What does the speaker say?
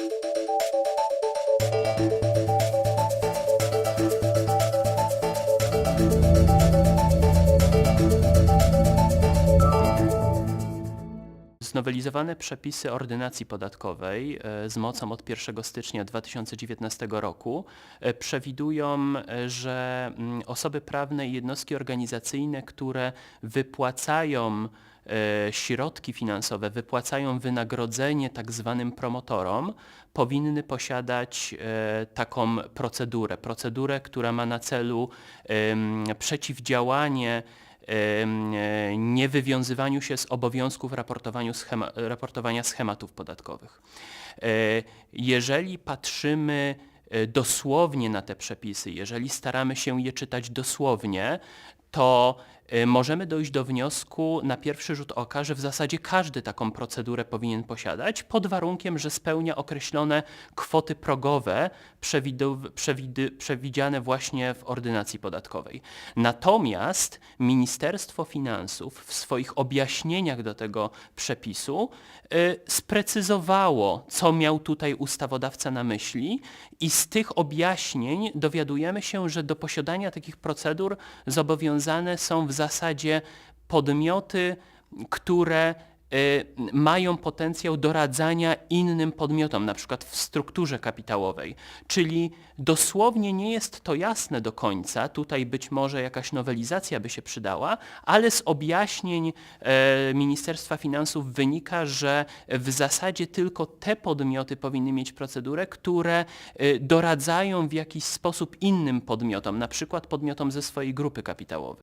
Thank you. Znowelizowane przepisy ordynacji podatkowej e, z mocą od 1 stycznia 2019 roku e, przewidują, e, że mm, osoby prawne i jednostki organizacyjne, które wypłacają środki finansowe, wypłacają wynagrodzenie tak zwanym promotorom, powinny posiadać taką procedurę. Procedurę, która ma na celu przeciwdziałanie niewywiązywaniu się z obowiązków schema, raportowania schematów podatkowych. E, Jeżeli patrzymy e, dosłownie na te przepisy, jeżeli staramy się je czytać dosłownie, to e, możemy dojść do wniosku na pierwszy rzut oka, że w zasadzie każdy taką procedurę powinien posiadać, pod warunkiem, że spełnia określone kwoty progowe przewidziane właśnie w ordynacji podatkowej. Natomiast Ministerstwo Finansów w swoich objaśnieniach do tego przepisu y, sprecyzowało, co miał tutaj ustawodawca na myśli i z tych objaśnień dowiadujemy się, że do posiadania takich procedur są w zasadzie podmioty, które mają potencjał doradzania innym podmiotom, na przykład w strukturze kapitałowej. Czyli dosłownie nie jest to jasne do końca, tutaj być może jakaś nowelizacja by się przydała, ale z objaśnień e, Ministerstwa Finansów wynika, że w zasadzie tylko te podmioty powinny mieć procedurę, które e, doradzają w jakiś sposób innym podmiotom, na przykład podmiotom ze swojej grupy kapitałowej.